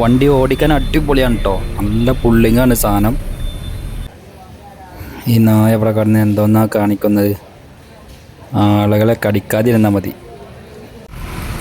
വണ്ടി ഓടിക്കാൻ അടിപൊളിയാണ് കേട്ടോ നല്ല പുള്ളിങ്ങാണ് സാധനം. ഈ നായ ഇവിടെ കടന്ന് എന്തോന്നാ കാണിക്കുന്നത്? ആളുകളെ കടിക്കാതിരുന്നാൽ മതി.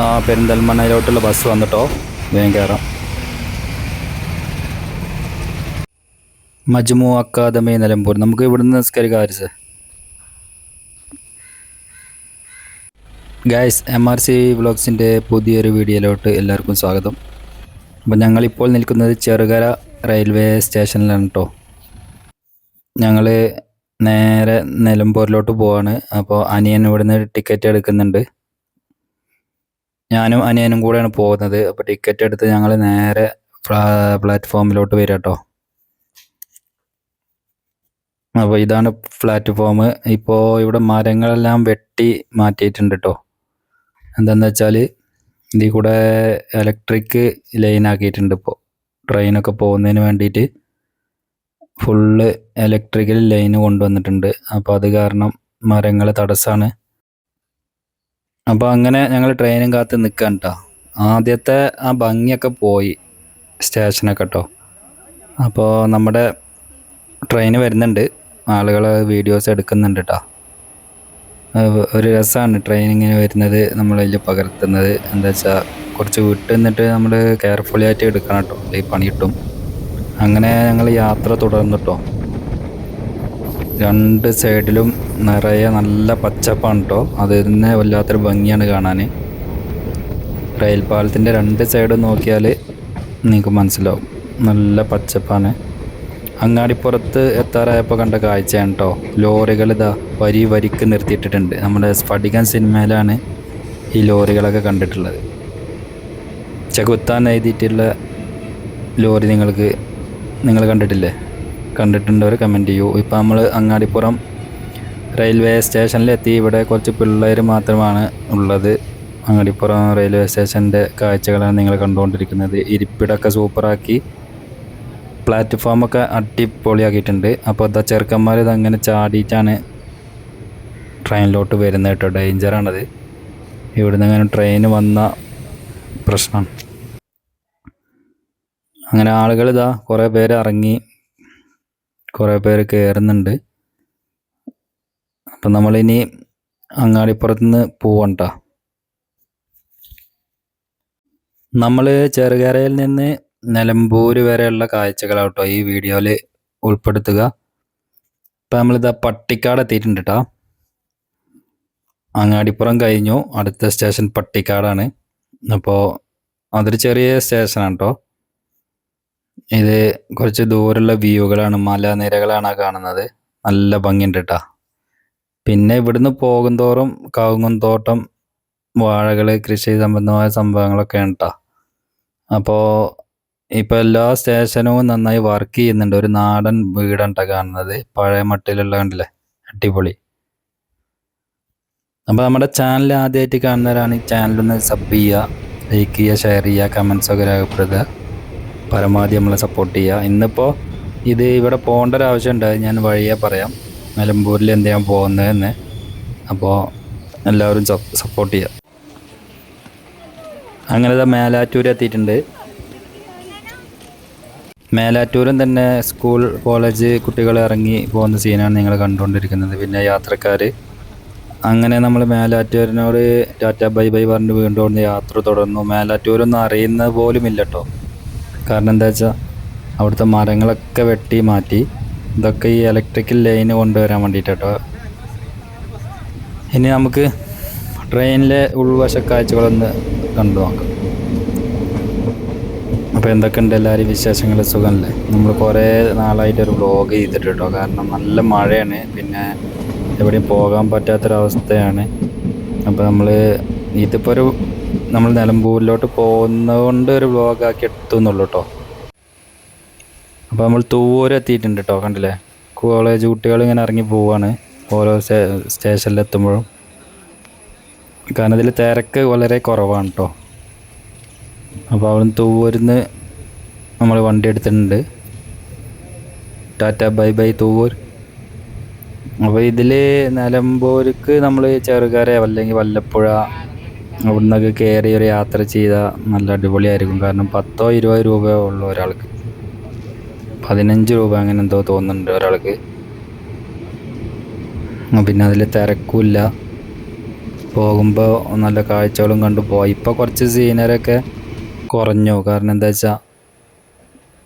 ആ പെരിന്തൽമണ്ണയിലോട്ടുള്ള ബസ് വന്നിട്ടോ? വേഗം കയറാം മജ്മു അക്കാദമി നിലമ്പൂർ. നമുക്ക് ഇവിടുന്ന് നിസ്കരിക്കാം ആരിസ് ഗായ്സ് എം ആർ സി വ്ളോഗ്സിന്റെ പുതിയൊരു വീഡിയോയിലോട്ട് എല്ലാവർക്കും സ്വാഗതം. അപ്പോൾ ഞങ്ങളിപ്പോൾ നിൽക്കുന്നത് ചെറുകര റെയിൽവേ സ്റ്റേഷനിലാണ് കേട്ടോ ഞങ്ങൾ നേരെ നിലമ്പൂരിലോട്ട് പോവാണ്. അപ്പോൾ അനിയൻ ഇവിടുന്ന് ടിക്കറ്റ് എടുക്കുന്നുണ്ട്. ഞാനും അനിയനും കൂടെയാണ് പോകുന്നത്. അപ്പോൾ ടിക്കറ്റ് എടുത്ത് ഞങ്ങൾ നേരെ പ്ലാ- പ്ലാറ്റ്ഫോമിലോട്ട് വരാം കേട്ടോ അപ്പോൾ ഇതാണ് പ്ലാറ്റ്ഫോം. ഇപ്പോൾ ഇവിടെ മരങ്ങളെല്ലാം വെട്ടി മാറ്റിയിട്ടുണ്ട് കേട്ടോ എന്താണെന്ന് വെച്ചാൽ ഇതിൽ കൂടെ ഇലക്ട്രിക് ലൈൻ ആക്കിയിട്ടുണ്ട് ഇപ്പോൾ ട്രെയിനൊക്കെ പോകുന്നതിന് വേണ്ടിയിട്ട് ഫുള്ള് ഇലക്ട്രിക്കൽ ലൈൻ കൊണ്ടുവന്നിട്ടുണ്ട്. അപ്പോൾ അത് കാരണം മരങ്ങൾ തടസ്സമാണ് അപ്പോൾ അങ്ങനെ ഞങ്ങൾ ട്രെയിനും കാത്ത് നിൽക്കാൻ കേട്ടോ ആദ്യത്തെ ആ ഭംഗിയൊക്കെ പോയി സ്റ്റേഷനൊക്കെ കേട്ടോ അപ്പോൾ നമ്മുടെ ട്രെയിൻ വരുന്നുണ്ട്. ആളുകൾ വീഡിയോസ് എടുക്കുന്നുണ്ട് കേട്ടോ ഒരു രസമാണ് ട്രെയിനിങ്ങിന് വരുന്നത് നമ്മളതിൽ പകർത്തുന്നത്. എന്താ വെച്ചാൽ കുറച്ച് വിട്ട് നിന്നിട്ട് നമ്മൾ കെയർഫുള്ളി ആയിട്ട് എടുക്കണം കേട്ടോ ഈ പണി കിട്ടും. അങ്ങനെ ഞങ്ങൾ യാത്ര തുടർന്നു കേട്ടോ രണ്ട് സൈഡിലും നിറയെ നല്ല പച്ചപ്പാണ് കേട്ടോ അത് തന്നെ വല്ലാത്തൊരു ഭംഗിയാണ് കാണാൻ റെയിൽ പാലത്തിന്റെ രണ്ട് സൈഡും നോക്കിയാൽ നിങ്ങൾക്ക് മനസ്സിലാവും. നല്ല പച്ചപ്പാണ്. അങ്ങാടിപ്പുറത്ത് എത്താറായപ്പോൾ കണ്ട കാഴ്ചയാണ് കേട്ടോ ലോറികൾ ഇതാ വരി വരിക്ക് നിർത്തിയിട്ടിട്ടുണ്ട്. നമ്മുടെ സ്ഫടികൻ സിനിമയിലാണ് ഈ ലോറികളൊക്കെ കണ്ടിട്ടുള്ളത്. ചകുത്താൻ എഴുതിയിട്ടുള്ള ലോറി നിങ്ങൾക്ക് നിങ്ങൾ കണ്ടിട്ടില്ലേ? കണ്ടിട്ടുണ്ടവർ കമന്റ് ചെയ്യൂ. ഇപ്പോൾ നമ്മൾ അങ്ങാടിപ്പുറം റെയിൽവേ സ്റ്റേഷനിലെത്തി. ഇവിടെ കുറച്ച് പിള്ളേർ മാത്രമാണ് ഉള്ളത്. അങ്ങാടിപ്പുറം റെയിൽവേ സ്റ്റേഷന്റെ കാഴ്ചകളാണ് നിങ്ങൾ കണ്ടുകൊണ്ടിരിക്കുന്നത്. ഇരിപ്പിടമൊക്കെ സൂപ്പറാക്കി. പ്ലാറ്റ്ഫോമൊക്കെ അടിപൊളിയാക്കിയിട്ടുണ്ട്. അപ്പോൾ എന്താ ചെറുക്കന്മാർ ഇതങ്ങനെ ചാടിയിട്ടാണ് ട്രെയിനിലോട്ട് വരുന്നത് കേട്ടോ. ഡേഞ്ചറാണത് ഇവിടുന്ന് അങ്ങനെ ട്രെയിൻ വന്ന പ്രശ്നമാണ് അങ്ങനെ ആളുകൾ ഇതാ കുറേ പേര് ഇറങ്ങി കുറേ പേര് കയറുന്നുണ്ട്. അപ്പം നമ്മളിനി അങ്ങാടിപ്പുറത്തുനിന്ന് പോവണ്ട നമ്മൾ ചെറുകരയിൽ നിന്ന് നിലമ്പൂർ വരെയുള്ള കാഴ്ചകളാണ് കേട്ടോ ഈ വീഡിയോയിൽ ഉൾപ്പെടുത്തുക. ഇപ്പം നമ്മളിതാ പട്ടിക്കാട് എത്തിയിട്ടുണ്ട് കേട്ടോ അങ്ങാടിപ്പുറം കഴിഞ്ഞു. അടുത്ത സ്റ്റേഷൻ പട്ടിക്കാടാണ്. അപ്പോൾ അതൊരു ചെറിയ സ്റ്റേഷനാണ് കേട്ടോ ഇത് കുറച്ച് ദൂരമുള്ള വ്യൂകളാണ് മലനിരകളാണ് കാണുന്നത്. നല്ല ഭംഗിയുണ്ട് കേട്ടോ പിന്നെ ഇവിടുന്ന് പോകുന്തോറും കവുങ്ങുന്തോട്ടം വാഴകൾ കൃഷി സംബന്ധമായ സംഭവങ്ങളൊക്കെയാണ് കേട്ടോ അപ്പോൾ ഇപ്പോൾ എല്ലാ സ്റ്റേഷനും നന്നായി വർക്ക് ചെയ്യുന്നുണ്ട്. ഒരു നാടൻ വീടാണ് കാണുന്നത്. പഴയ മട്ടിലുള്ള കണ്ടില്ലേ? അടിപൊളി. അപ്പോൾ നമ്മുടെ ചാനൽ ആദ്യമായിട്ട് കാണുന്നവരാണ് ഈ ഒന്ന് സബ് ചെയ്യുക ലൈക്ക് ചെയ്യുക ഷെയർ ചെയ്യുക കമൻസ് ഒക്കെ രേഖപ്പെടുത്തുക. പരമാവധി നമ്മളെ സപ്പോർട്ട് ചെയ്യുക. ഇന്നിപ്പോൾ ഇത് ഇവിടെ പോകേണ്ട ഒരു ആവശ്യമുണ്ട് ഞാൻ വഴിയെ പറയാം. നിലമ്പൂരിൽ എന്ത് ചെയ്യാൻ പോകുന്നതെന്ന്. അപ്പോൾ എല്ലാവരും സപ്പോർട്ട് ചെയ്യുക. അങ്ങനെ മേലാറ്റൂർ എത്തിയിട്ടുണ്ട്. മേലാറ്റൂരും തന്നെ സ്കൂൾ കോളേജ് കുട്ടികൾ ഇറങ്ങി പോകുന്ന സീനാണ് നിങ്ങൾ കണ്ടുകൊണ്ടിരിക്കുന്നത്. പിന്നെ യാത്രക്കാർ അങ്ങനെ നമ്മൾ മേലാറ്റൂരിനോട് ടാറ്റ ബൈ ബൈ പറഞ്ഞിട്ട് വീണ്ടും അവിടുന്ന് യാത്ര തുടർന്നു. മേലാറ്റൂരൊന്നും അറിയുന്നത് പോലും ഇല്ല കേട്ടോ കാരണം എന്താ വെച്ചാൽ അവിടുത്തെ മരങ്ങളൊക്കെ വെട്ടി മാറ്റി ഇതൊക്കെ ഈ ഇലക്ട്രിക്കൽ ലൈന് കൊണ്ടുവരാൻ വേണ്ടിയിട്ട് ഇനി നമുക്ക് ട്രെയിനിലെ ഉൾവശ കാഴ്ചകളൊന്ന് കണ്ടു നോക്കാം. അപ്പോൾ എന്തൊക്കെയുണ്ട് എല്ലാവരും വിശേഷങ്ങൾ സുഖമല്ലേ? നമ്മൾ കുറേ നാളായിട്ട് ഒരു വ്ലോഗ് ചെയ്തിട്ട് കേട്ടോ കാരണം നല്ല മഴയാണ്. പിന്നെ എവിടെയും പോകാൻ പറ്റാത്തൊരവസ്ഥയാണ്. അപ്പോൾ നമ്മൾ ഇതിപ്പോൾ ഒരു നമ്മൾ നിലമ്പൂരിലോട്ട് പോകുന്നതുകൊണ്ട് ഒരു വ്ളോഗാക്കി എടുത്തു എന്നുള്ളൂ കേട്ടോ അപ്പോൾ നമ്മൾ തൂവൂര് എത്തിയിട്ടുണ്ട് കേട്ടോ കണ്ടില്ലേ? കോളേജ് കുട്ടികൾ ഇങ്ങനെ ഇറങ്ങി പോവാണ്. ഓരോ സ്റ്റേഷനിലെത്തുമ്പോഴും. കാരണം ഇതിൽ തിരക്ക് വളരെ കുറവാണ് കേട്ടോ അപ്പോൾ അവിടെ നിന്ന് തൂവൂരിന്ന് നമ്മൾ വണ്ടി എടുത്തിട്ടുണ്ട്. Tata bye bye Thuvvur. അപ്പോൾ ഇതിൽ നിലമ്പൂർക്ക് നമ്മൾ ചെറുകര അല്ലെങ്കിൽ വല്ലപ്പുഴ അവിടെ നിന്നൊക്കെ കയറി ഒരു യാത്ര ചെയ്താൽ നല്ല അടിപൊളിയായിരിക്കും. കാരണം പത്തോ ഇരുപതോ രൂപയോ ഉള്ളൂ ഒരാൾക്ക്. പതിനഞ്ച് രൂപ അങ്ങനെ എന്തോ തോന്നുന്നുണ്ട് ഒരാൾക്ക്. പിന്നെ അതിൽ തിരക്കുമില്ല. പോകുമ്പോൾ നല്ല കാഴ്ചകളും കണ്ടു. പോവാം ഇപ്പോൾ കുറച്ച് സീനറൊക്കെ കുറഞ്ഞു. കാരണം എന്താ വെച്ചാൽ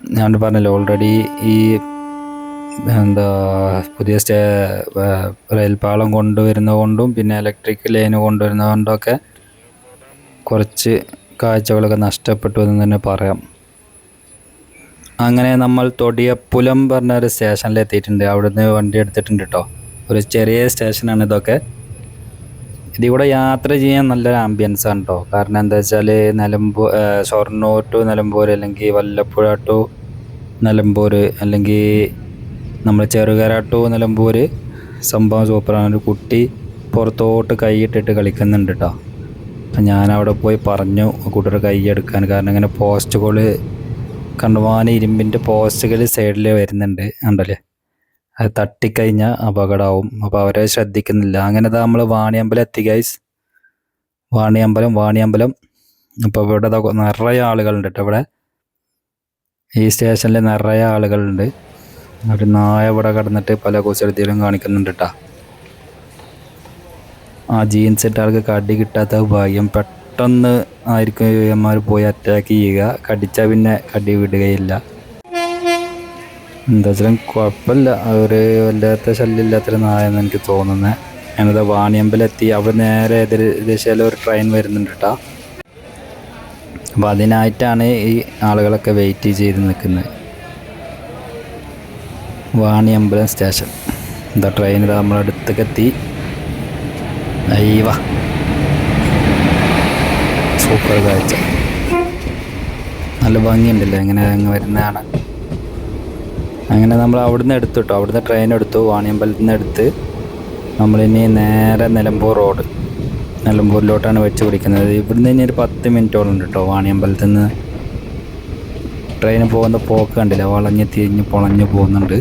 ഞാൻ പറഞ്ഞല്ലോ ഓൾറെഡി ഈ എന്താ പുതിയ സ്റ്റേ റെയിൽപാളം കൊണ്ടുവരുന്നത് കൊണ്ടും പിന്നെ ഇലക്ട്രിക് ലൈന് കൊണ്ടുവരുന്നത് കൊണ്ടൊക്കെ കുറച്ച് കാഴ്ചകളൊക്കെ നഷ്ടപ്പെട്ടു എന്ന് തന്നെ പറയാം. അങ്ങനെ നമ്മൾ തൊടിയപ്പുലം പറഞ്ഞ ഒരു സ്റ്റേഷനിൽ എത്തിയിട്ടുണ്ട്. അവിടുന്ന് വണ്ടി എടുത്തിട്ടുണ്ട് കേട്ടോ ഒരു ചെറിയ സ്റ്റേഷനാണ് ഇതൊക്കെ. ഇതിൽ കൂടെ യാത്ര ചെയ്യാൻ നല്ലൊരു ആംബിയൻസ് ആണ് കേട്ടോ കാരണം എന്താ വെച്ചാൽ നിലമ്പൂർ ഷൊർണൂർ ടു നിലമ്പൂർ അല്ലെങ്കിൽ വല്ലപ്പുഴ ടു നിലമ്പൂർ അല്ലെങ്കിൽ നമ്മൾ ചെറുകര ടു നിലമ്പൂർ സംഭവം സൂപ്പറാണ് ഒരു കുട്ടി പുറത്തോട്ട് കൈയിട്ടിട്ട് കളിക്കുന്നുണ്ട് കേട്ടോ അപ്പം ഞാൻ അവിടെ പോയി പറഞ്ഞു കുട്ടിയുടെ കൈ എടുക്കാൻ. കാരണം ഇങ്ങനെ പോസ്റ്റുകൾ കണ്ടുപോകാൻ ഇരുമ്പിന്റെ പോസ്റ്റുകൾ സൈഡിൽ വരുന്നുണ്ട് ഉണ്ടല്ലേ അത് തട്ടിക്കഴിഞ്ഞാൽ അപകടമാവും അപ്പോൾ അവരെ ശ്രദ്ധിക്കുന്നില്ല. അങ്ങനെ നമ്മൾ വാണിയമ്പലം എത്തി ഗൈസ് വാണിയമ്പലം വാണിയമ്പലം. അപ്പോൾ ഇവിടെ നിറയെ ആളുകളുണ്ട് കേട്ടോ ഇവിടെ. ഈ സ്റ്റേഷനിൽ നിറയെ ആളുകളുണ്ട്. ഒരു നായ ഇവിടെ കിടന്നിട്ട് പല കുസൃതിയിലും കാണിക്കുന്നുണ്ട് കേട്ടോ ആ ജീൻസ് ഇട്ട ആൾക്ക് കടി കിട്ടാത്ത ഭാഗ്യം. പെട്ടെന്ന് ആയിരിക്കും ഇവന്മാർ പോയി അറ്റാക്ക് ചെയ്യുക. കടിച്ചാൽ പിന്നെ കടി വിടുകയില്ല. എന്താ വെച്ചാലും കുഴപ്പമില്ല. ഒരു വല്ലാത്ത ശല്യമില്ലാത്തൊരു നായെന്ന് എനിക്ക് തോന്നുന്നത് ഞാനത് വാണിയമ്പലെത്തി അവിടെ നേരെ എതിർ ദിശയിൽ ഒരു ട്രെയിൻ വരുന്നുണ്ട് കേട്ടോ അപ്പോൾ അതിനായിട്ടാണ് ഈ ആളുകളൊക്കെ വെയിറ്റ് ചെയ്ത് നിൽക്കുന്നത് വാണിയമ്പലം സ്റ്റേഷൻ എന്താ ട്രെയിൻ ഇതാ നമ്മുടെ അടുത്തേക്ക് എത്തി അയ്യവ സൂപ്പർ കാഴ്ച. നല്ല ഭംഗിയുണ്ടല്ലോ? എങ്ങനെ അങ്ങ് വരുന്നതാണ് അങ്ങനെ നമ്മൾ അവിടുന്ന് എടുത്തു കേട്ടോ അവിടുന്ന് ട്രെയിൻ എടുത്തു വാണിയമ്പലത്തിൽ നിന്ന് എടുത്ത്. നമ്മളിനി നേരെ നിലമ്പൂർ റോഡ് നിലമ്പൂരിലോട്ടാണ് വെച്ച് പിടിക്കുന്നത്. ഇവിടുന്ന് ഇനി ഒരു പത്ത് മിനിറ്റോളം ഉണ്ട് കേട്ടോ വാണിയമ്പലത്തിൽ നിന്ന് ട്രെയിൻ പോകുന്ന പോക്ക് കണ്ടില്ല? വളഞ്ഞ് തിരിഞ്ഞ് പൊളഞ്ഞ് പോകുന്നുണ്ട്.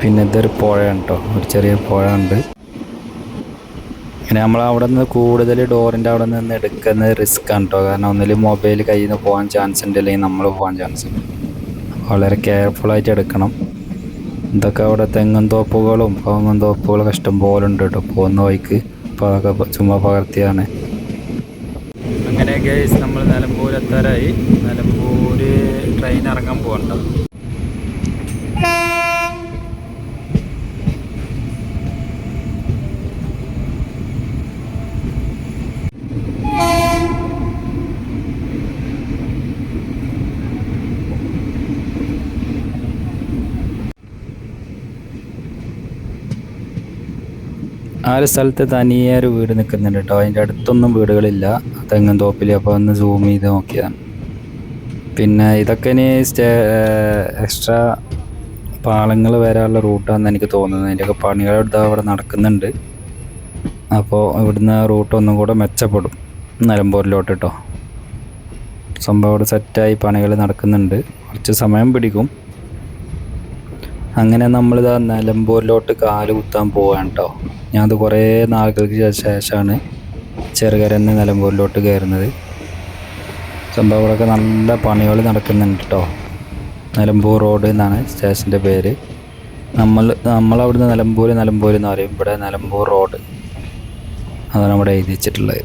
പിന്നെ ഇതൊരു പുഴയാണ് കേട്ടോ ഒരു ചെറിയ പുഴ ഉണ്ട് പിന്നെ നമ്മൾ അവിടെ നിന്ന് കൂടുതൽ ഡോറിന്റെ അവിടെ നിന്ന് എടുക്കുന്നത് റിസ്ക് ആണ് കേട്ടോ കാരണം ഒന്നിൽ മൊബൈൽ കയ്യിൽ നിന്ന് പോകാൻ ചാൻസ് ഉണ്ട് അല്ലെങ്കിൽ നമ്മൾ പോകാൻ ചാൻസ് ഉണ്ട്. വളരെ കെയർഫുള്ളായിട്ട് എടുക്കണം. ഇതൊക്കെ അവിടെ തെങ്ങും തോപ്പുകളും കവുങ്ങും തോപ്പുകളൊക്കെ ഇഷ്ടം പോലെ ഉണ്ട് കേട്ടോ. പോകുന്ന വഴിക്ക് അപ്പോൾ അതൊക്കെ ചുമ്മാ പകർത്തിയാണ്. അങ്ങനെ ഗൈസ് നമ്മൾ നിലമ്പൂർ എത്താറായി. നിലമ്പൂർ ട്രെയിൻ ഇറങ്ങാൻ പോകണ്ട ആ ഒരു സ്ഥലത്ത് തനിയെ ഒരു വീട് നിൽക്കുന്നുണ്ട് കേട്ടോ അതിന്റെ അടുത്തൊന്നും വീടുകളില്ല. തെങ്ങും തോപ്പിൽ അപ്പോൾ ഒന്ന് സൂം ചെയ്ത് നോക്കിയതാണ്. പിന്നെ ഇതൊക്കെ ഇനി സ്റ്റേ എക്സ്ട്രാ പാളങ്ങൾ വരാനുള്ള റൂട്ടാണെന്ന് എനിക്ക് തോന്നുന്നത് അതിന്റെയൊക്കെ പണികളെടുത്ത് അവിടെ നടക്കുന്നുണ്ട്. അപ്പോൾ ഇവിടുന്ന് റൂട്ട് ഒന്നും കൂടെ മെച്ചപ്പെടും. നിലമ്പൂരിലോട്ട് കേട്ടോ സംഭവം അവിടെ സെറ്റായി പണികൾ നടക്കുന്നുണ്ട്. കുറച്ച് സമയം പിടിക്കും. അങ്ങനെ നമ്മളിതാ നിലമ്പൂരിലോട്ട് കാൽ കുത്താൻ പോവാണ് കേട്ടോ ഞാനത് കുറേ നാളുകൾക്ക് ശേഷമാണ് ചെറുകരന്ന് നിലമ്പൂരിലോട്ട് കയറുന്നത്. സംഭവം ഇവിടെയൊക്കെ നല്ല പണികൾ നടക്കുന്നുണ്ട് കേട്ടോ നിലമ്പൂർ റോഡ് എന്നാണ് സ്റ്റേഷന്റെ പേര്. നമ്മൾ നമ്മളവിടുന്ന് നിലമ്പൂർ നിലമ്പൂർ എന്ന് പറയും. ഇവിടെ നിലമ്പൂർ റോഡ്. അതാണ് ഇവിടെ എഴുതി വെച്ചിട്ടുള്ളത്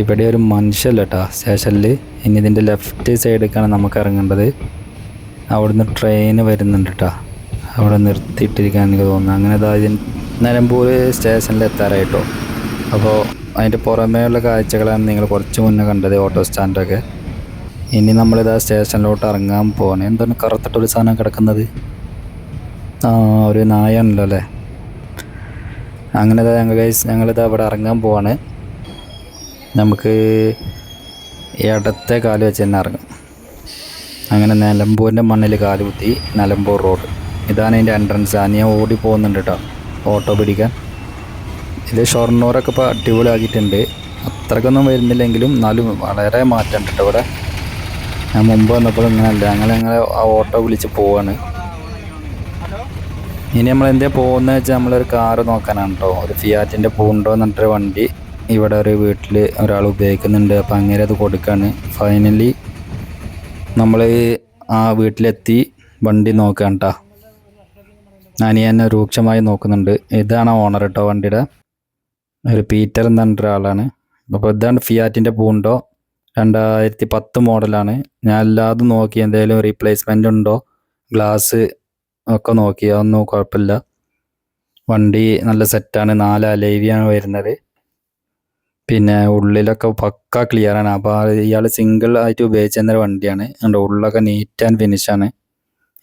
ഇവിടെ ഒരു മനുഷ്യല്ല കേട്ടോ സ്റ്റേഷനിൽ ഇനി ഇതിന്റെ ലെഫ്റ്റ് സൈഡിലേക്കാണ് നമുക്ക് ഇറങ്ങേണ്ടത്. അവിടുന്ന് ട്രെയിൻ വരുന്നുണ്ട് കേട്ടോ അവിടെ നിർത്തിയിട്ടിരിക്കാൻ എനിക്ക് തോന്നുന്നു. അങ്ങനെ അതായത് നിലമ്പൂർ സ്റ്റേഷനിൽ എത്താറായിട്ടോ. അപ്പോൾ അതിന്റെ പുറമേയുള്ള കാഴ്ചകളാണ് നിങ്ങൾ കുറച്ച് മുന്നേ കണ്ടത് ഓട്ടോ സ്റ്റാൻഡൊക്കെ ഇനി നമ്മളിതാ സ്റ്റേഷനിലോട്ട് ഇറങ്ങാൻ പോകണം എന്താണ് കറുത്തിട്ടൊരു സാധനം കിടക്കുന്നത്? ആ ഒരു നായാണല്ലോ അല്ലേ? അങ്ങനെ ഇതാ ഞങ്ങൾ ഞങ്ങളിതാ അവിടെ ഇറങ്ങാൻ പോവാണ്. നമുക്ക് ഇടത്തെ കാൽ വെച്ച് തന്നെ ഇറങ്ങും. അങ്ങനെ നിലമ്പൂരിന്റെ മണ്ണിൽ കാലുകുത്തി നിലമ്പൂർ റോഡ്. ഇതാണ് അതിന്റെ എൻട്രൻസ് ഞാൻ ഓടി പോകുന്നുണ്ട് കേട്ടോ ഓട്ടോ പിടിക്കാൻ. ഇത് ഷൊർണൂറൊക്കെ ഇപ്പോൾ അടിപൊളിയാക്കിയിട്ടുണ്ട്. അത്രക്കൊന്നും വരുന്നില്ലെങ്കിലും എന്നാലും വളരെ മാറ്റം കേട്ടോ ഇവിടെ. ഞാൻ മുമ്പ് വന്നപ്പോൾ ഇങ്ങനെയല്ല ഞങ്ങൾ ഞങ്ങൾ ആ ഓട്ടോ വിളിച്ച് പോവാണ്. ഇനി നമ്മൾ എന്തേ പോകുന്നത് വെച്ചാൽ നമ്മളൊരു കാറ് നോക്കാനാണ് കേട്ടോ ഒരു ഫിയാറ്റിന്റെ പൂണ്ടോ എന്ന് പറഞ്ഞിട്ടൊരു വണ്ടി. ഇവിടെ ഒരു വീട്ടിൽ ഒരാൾ ഉപയോഗിക്കുന്നുണ്ട്. അപ്പം അങ്ങനെ അത് കൊടുക്കുകയാണ് ഫൈനലി നമ്മൾ ആ വീട്ടിലെത്തി വണ്ടി നോക്കാം കേട്ടോ അനിയനെ രൂക്ഷമായി നോക്കുന്നുണ്ട്. ഇതാണ് ഓണർ കേട്ടോ വണ്ടിയുടെ. ഒരു പീറ്റർ എന്ന് പറഞ്ഞ ഒരാളാണ് അപ്പോൾ ഇതാണ് ഫിയാറ്റിന്റെ പൂണ്ടോ? രണ്ടായിരത്തി പത്ത് മോഡലാണ്. ഞാൻ അല്ലാതെ നോക്കി എന്തെങ്കിലും റീപ്ലേസ്മെന്റ് ഉണ്ടോ? ഗ്ലാസ് ഒക്കെ നോക്കി. അതൊന്നും കുഴപ്പമില്ല. വണ്ടി നല്ല സെറ്റാണ് നാല് അലേവിയാണ് വരുന്നത്. പിന്നെ ഉള്ളിലൊക്കെ പക്ക ക്ലിയർ ആണ്. അപ്പോൾ ഇയാൾ സിംഗിൾ ആയിട്ട് ഉപയോഗിച്ചിരുന്ന വണ്ടിയാണ്. അതുകൊണ്ട് ഉള്ളൊക്കെ നീറ്റ് ആൻഡ് ഫിനിഷാണ്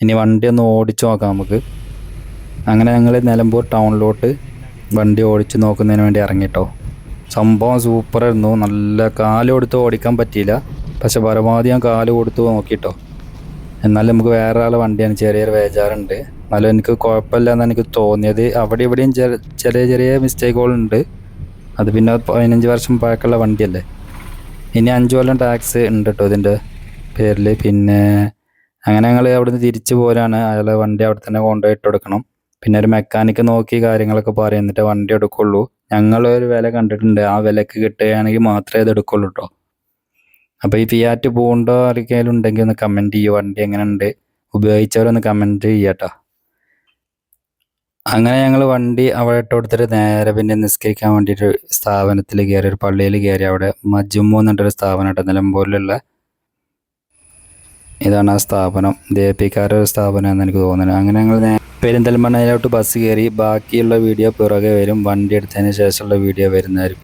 ഇനി വണ്ടി ഒന്ന് ഓടിച്ചു നോക്കാം നമുക്ക്. അങ്ങനെ ഞങ്ങൾ നിലമ്പൂർ ടൗണിലോട്ട് വണ്ടി ഓടിച്ചു നോക്കുന്നതിന് വേണ്ടി ഇറങ്ങിട്ടോ. സംഭവം സൂപ്പറായിരുന്നു നല്ല കാൽ കൊടുത്ത് ഓടിക്കാൻ പറ്റിയില്ല. പക്ഷെ പരമാവധി ഞാൻ കാൽ കൊടുത്ത് നോക്കിട്ടോ. എന്നാലും നമുക്ക് വേറെ ആളെ വണ്ടിയാണ്. ചെറിയൊരു വേജാറുണ്ട് എന്നാലും എനിക്ക് കുഴപ്പമില്ല എന്നാണ് എനിക്ക് തോന്നിയത്. അവിടെ ഇവിടെയും ചെറിയ ചെറിയ മിസ്റ്റേക്കുകളുണ്ട് അത് പിന്നെ പതിനഞ്ച് വർഷം പഴക്കമുള്ള വണ്ടിയല്ലേ. ഇനി അഞ്ച് കൊല്ലം ടാക്സ് ഉണ്ട് കേട്ടോ ഇതിന്റെ പേരിൽ പിന്നെ അങ്ങനെ ഞങ്ങൾ അവിടുന്ന് തിരിച്ചു പോരാണ്. അയാളെ വണ്ടി അവിടെ തന്നെ കൊണ്ടുപോയിട്ട് കൊടുക്കണം. പിന്നെ ഒരു മെക്കാനിക്ക് നോക്കി കാര്യങ്ങളൊക്കെ പറയും. എന്നിട്ട് വണ്ടി എടുക്കുള്ളൂ. ഞങ്ങൾ ഒരു വില കണ്ടിട്ടുണ്ട്. ആ വിലക്ക് കിട്ടുകയാണെങ്കിൽ മാത്രമേ ഇത് എടുക്കുള്ളൂ കേട്ടോ അപ്പോൾ ഈ ഫിയാറ്റ് പൂണ്ടോ ആർക്കെങ്കിലും ഉണ്ടെങ്കിൽ ഒന്ന് കമന്റ് ചെയ്യുക വണ്ടി എങ്ങനെ ഉണ്ട് ഉപയോഗിച്ചവരൊന്ന് കമന്റ് ചെയ്യട്ടോ അങ്ങനെ ഞങ്ങൾ വണ്ടി അവിടെ ഇട്ട് കൊടുത്തിട്ട് നേരെ പിന്നെ നിസ്കരിക്കാൻ വേണ്ടിയിട്ട് സ്ഥാപനത്തിൽ കയറി ഒരു പള്ളിയിൽ കയറി അവിടെ മജുമു എന്നിട്ടൊരു സ്ഥാപനം കേട്ടോ നിലമ്പൂരിലുള്ള. ഇതാണ് ആ സ്ഥാപനം. ദേപ്പിക്കാരുടെ ഒരു സ്ഥാപനമെന്ന് എനിക്ക് തോന്നുന്നത് അങ്ങനെ ഞങ്ങൾ പെരിന്തൽമണ്ണയിലോട്ട് ബസ് കയറി ബാക്കിയുള്ള വീഡിയോ പിറകെ വരും. വണ്ടി എടുത്തതിന് ശേഷമുള്ള വീഡിയോ വരുന്നതായിരിക്കും.